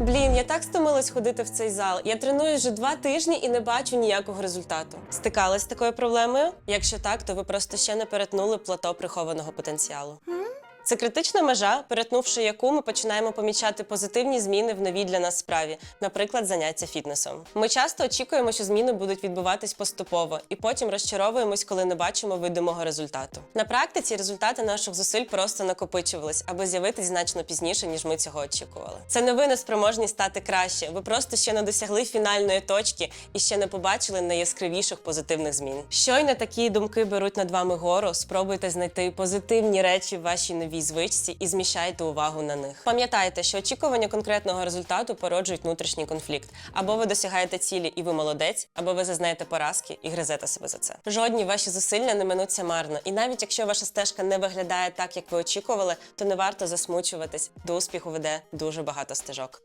Блін, я так стомилась ходити в цей зал. Я треную вже два тижні і не бачу ніякого результату. Стикались з такою проблемою? Якщо так, то ви просто ще не перетнули плато прихованого потенціалу. Це критична межа, перетнувши яку ми починаємо помічати позитивні зміни в новій для нас справі, наприклад, заняття фітнесом. Ми часто очікуємо, що зміни будуть відбуватись поступово, і потім розчаровуємось, коли не бачимо видимого результату. На практиці результати наших зусиль просто накопичувались, аби з'явитись значно пізніше, ніж ми цього очікували. Це не ви не стати краще. Ви просто ще не досягли фінальної точки і ще не побачили найяскравіших позитивних змін. Щойно такі думки беруть над вами гору. Спробуйте знайти позитивні речі в вашій новій звичці і зміщайте увагу на них. Пам'ятайте, що очікування конкретного результату породжують внутрішній конфлікт. Або ви досягаєте цілі і ви молодець, або ви зазнаєте поразки і гризете себе за це. Жодні ваші зусилля не минуться марно. І навіть якщо ваша стежка не виглядає так, як ви очікували, то не варто засмучуватись. До успіху веде дуже багато стежок.